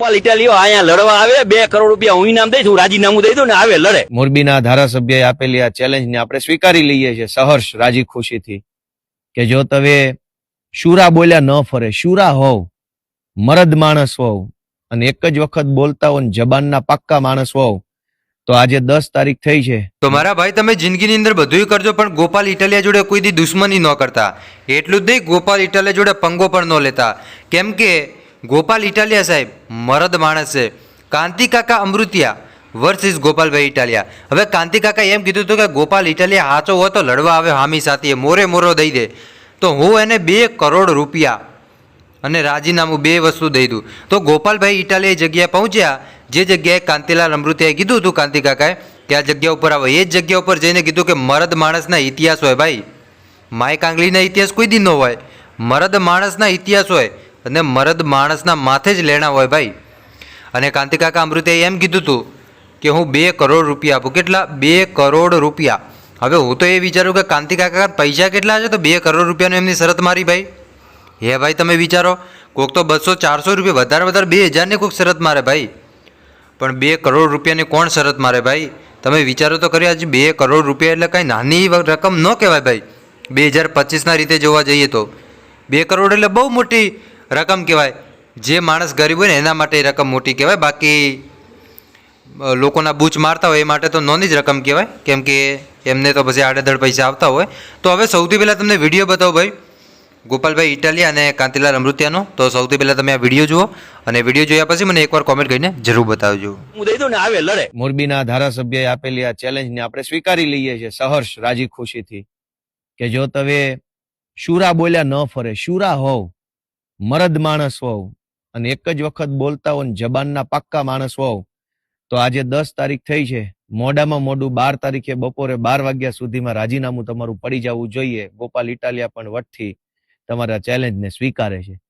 ગોપાલ ઇટાલીઓ અહીંયા લડવા આવે બે કરોડ રૂપિયા હું ઇનામ દઈશ હું રાજીનામું દઈ દઉં ને આવે લડે. મોરબીના ધારાસભ્યએ આપેલી આ ચેલેન્જને આપણે સ્વીકારી લઈએ છીએ સહર્ષ રાજી ખુશીથી કે જો તમે શુરા બોલ્યા ન ફરે શુરા હોવ મરદ માણસ હોવ અને એક જ વખત બોલતા હોવ ને જબાનના પાક્કા માણસ હોવ તો આજે દસ તારીખ થઈ છે. તો મારા ભાઈ તમે જિંદગીની અંદર બધુંય કરજો પણ ગોપાલ ઇટાલિયા જોડે કોઈ દી દુશ્મની ન કરતા. એટલું જ નહીં ગોપાલ ઇટાલિયા જોડે પંગો પણ ન લેતા. કેમ કે ગોપાલ ઇટાલિયા સાહેબ, મરદ માણસ છે. કાંતિકાકા અમૃતિયા વર્સિસ ગોપાલભાઈ ઇટાલિયા. હવે કાંતિકાકા એમ કીધું હતું કે ગોપાલ ઇટાલિયા સાચો હોય તો લડવા આવે હામી સાથે મોરે મોરો દઈ દે. તો હું એને બે કરોડ રૂપિયા અને રાજીનામું બે વસ્તુ દઈ દઉં. તો ગોપાલભાઈ ઇટાલિયા એ જગ્યાએ પહોંચ્યા. જે જગ્યાએ કાંતિલાલ અમૃતિયાએ કીધું હતું કાંતિકાકાએ કે આ જગ્યા ઉપર આવો. એ જ જગ્યા ઉપર જઈને કીધું કે મરદ માણસના ઇતિહાસ હોય ભાઈ. માય કાંગલીના ઇતિહાસ કોઈ દી ન હોય. મરદ માણસના ઇતિહાસ હોય. અને મરદ માણસના માથે જ લેણા હોય ભાઈ. અને કાંતિકાકા અમૃતે એમ કીધું હતું કે હું બે કરોડ રૂપિયા આપું. કેટલા? બે કરોડ રૂપિયા. હવે હું તો એ વિચારું કે કાંતિકાકા પૈસા કેટલા છે તો બે કરોડ રૂપિયાની એમની શરત મારી ભાઈ. હે ભાઈ તમે વિચારો, કોક તો બસો, ચારસો રૂપિયા વધારે વધારે બે હજારની કોઈક શરત મારે ભાઈ. પણ બે કરોડ રૂપિયાની કોણ શરત મારે ભાઈ? તમે વિચારો તો કરી આજે બે કરોડ રૂપિયા એટલે કાંઈ નાની રકમ ન કહેવાય ભાઈ. બે હજાર પચીસના રીતે જોવા જઈએ તો. બે કરોડ એટલે બહુ મોટી રકમ કહેવાય. જે માણસ ગરીબ હોય ને એના માટે એ રકમ મોટી કહેવાય. બાકી લોકોના બૂચ મારતા હોય એ માટે તો નોની જ રકમ કહેવાય. કેમ કે એમને તો પછી આડેધડ પૈસા આવતા હોય. તો હવે સૌથી પહેલાં તમને વીડિયો બતાવો ભાઈ. ગોપાલભાઈ ઇટાલિયા અને કાંતિલાલ અમૃત્યાનો. તો સૌથી પહેલાં તમે આ વીડિયો જુઓ અને વીડિયો જોયા પછી મને એકવાર કોમેન્ટ કરીને જરૂર બતાવજો. હું દઈ દઉં ને આવે લડે. મોરબીના ધારાસભ્યએ આપેલી આ ચેલેન્જને આપણે સ્વીકારી લઈએ છીએ સહર્ષ રાજી ખુશીથી. કે જો તમે શુરા બોલ્યા ન ફરે શુરા હોવ મરદ માણસ હોવ અને એક જ વખત બોલતા હો જબાનના પાક્કા માણસ હોવ તો આજે દસ તારીખ થઈ છે. મોડામાં મોડું બાર તારીખે બપોરે બાર વાગ્યા સુધીમાં રાજીનામું તમારું પડી જવું જોઈએ. ગોપાલ ઇટાલિયા પણ વટથી તમારા ચેલેન્જને સ્વીકારે છે.